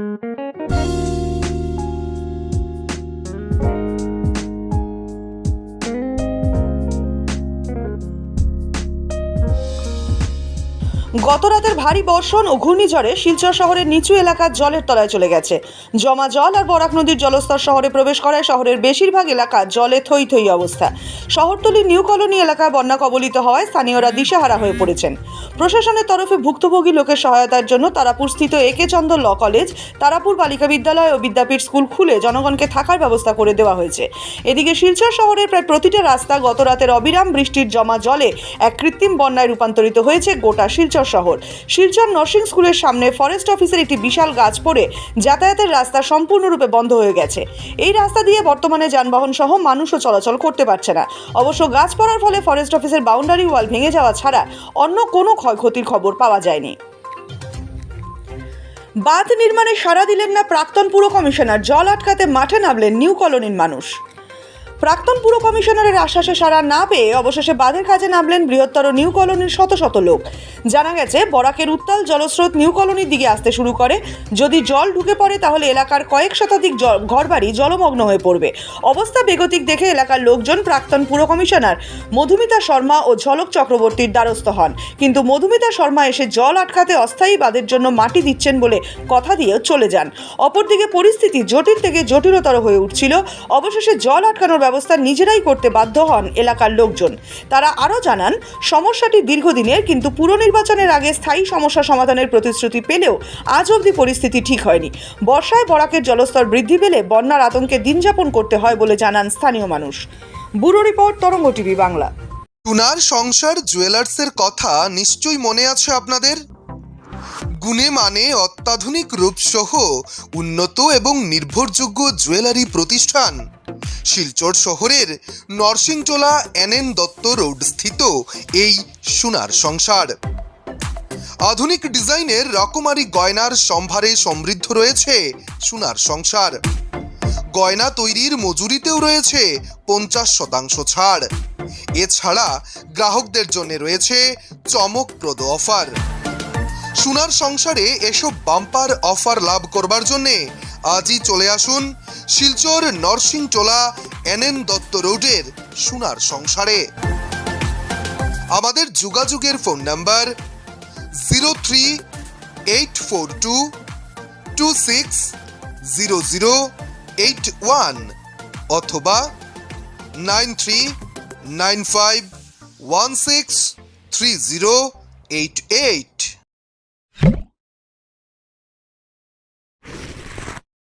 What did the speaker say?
Thank you. রাতের ভারী বর্ষণ ও ঘূর্ণিঝড়ে শিলচর শহরের নিচু এলাকা জলের তলায় চলে গেছে। জমা জল আর বরাক নদীর জলস্তর শহরে প্রবেশ করায় শহরের বেশিরভাগ এলাকা জলে থই থই অবস্থা। শহরতলির নিউ কলোনি এলাকায় বন্যা কবলিত হওয়ায় স্থানীয়রা দিশেহারা হয়ে পড়েছেন। প্রশাসনের তরফে ভুক্তভোগী লোকের সহায়তার জন্য তারাপুরস্থিত একে চন্দ্র ল কলেজ, তারাপুর বালিকা বিদ্যালয় ও বিদ্যাপীঠ স্কুল খুলে জনগণকে থাকার ব্যবস্থা করে দেওয়া হয়েছে। এদিকে শিলচর শহরের প্রায় প্রতিটা রাস্তা গত রাতের অবিরাম বৃষ্টির জমা জলে এক কৃত্রিম বন্যায় রূপান্তরিত হয়েছে গোটা শিলচর শহর। শিলচর নার্সিং স্কুলের সামনে ফরেস্ট অফিসের একটি বিশাল গাছ পড়ে যাতায়াতের রাস্তা সম্পূর্ণরূপে বন্ধ হয়ে গেছে। এই রাস্তা দিয়ে বর্তমানে যানবাহন সহ মানুষও চলাচল করতে পারছে না। অবশ্য গাছ পড়ার ফলে ফরেস্ট অফিসের বাউন্ডারি ওয়াল ভেঙে যাওয়া ছাড়া অন্য কোনো ক্ষয়ক্ষতির খবর পাওয়া যায়নি। বাঁধ নির্মাণে সাড়া দিলেন না প্রাক্তন পুর কমিশনার। জল আটকাতে মাঠে নামলেন নিউ কলোনির মানুষ। প্রাক্তন পুর কমিশনারের আশ্বাসে সাড়া না পেয়ে অবশেষে বাঁধের কাজে নামলেন বৃহত্তর নিউ কলোনির শত শত লোক। জানা গেছে, বরাকের উত্তাল জলস্রোত নিউ কলোনির দিকে আসতে শুরু করে। যদি জল ঢুকে পড়ে, তাহলে এলাকার কয়েক শতাধিক ঘরবাড়ি জলমগ্ন হয়ে পড়বে। অবস্থা বেগতিক দেখে এলাকার লোকজন প্রাক্তন পুর কমিশনার মধুমিতা শর্মা ও ঝলক চক্রবর্তীর দ্বারস্থ হন। কিন্তু মধুমিতা শর্মা এসে জল আটকাতে অস্থায়ী বাঁধের জন্য মাটি দিচ্ছেন বলে কথা দিয়ে চলে যান। অপরদিকে পরিস্থিতি জটিল থেকে জটিলতর হয়ে উঠছিল। অবশেষে জল আটকানোর ব্যবস্থা নিজেরাই করতে বাধ্য হন এলাকার লোকজন। তারা আরও জানান, সমস্যাটি দীর্ঘদিনের কিন্তু পুর নির্বাচনের আগে স্থায়ী সমস্যা সমাধানের প্রতিশ্রুতি পেলেও আজ অবধি পরিস্থিতি ঠিক হয়নি। বর্ষায় বরাকের জলস্তর বৃদ্ধি পেলে বন্যার আতঙ্কে দিনযাপন করতে হয় বলে জানান স্থানীয় মানুষ। Bureau report, Tarang TV Bangla. Toner সংসার জুয়েলার্সের কথা নিশ্চয়ই মনে আছে আপনাদের? গুণে মানে অত্যাধুনিক রূপসহ উন্নত এবং নির্ভরযোগ্য জুয়েলারি প্রতিষ্ঠান। শিলচর শহরের নরসিংটোলা এনএন দত্ত রোড স্থিত এই সোনার সংসার। আধুনিক ডিজাইনের রকমারি গয়নার সম্ভারে সমৃদ্ধ রয়েছে সোনার সংসার। গয়না তৈরির মজুরিতেও রয়েছে পঞ্চাশ শতাংশ ছাড়। এছাড়া গ্রাহকদের জন্য রয়েছে চমকপ্রদ অফার। সোনার সংসারে এসব বাম্পার অফার লাভ করবার জন্যে আজই চলে আসুন শিলচর নরসিংটোলা এনএন দত্ত রোডের সোনার সংসারে। আমাদের যোগাযোগের phone number zero three eight four two two six zero zero eight one অথবা nine three nine five one six three zero eight eight.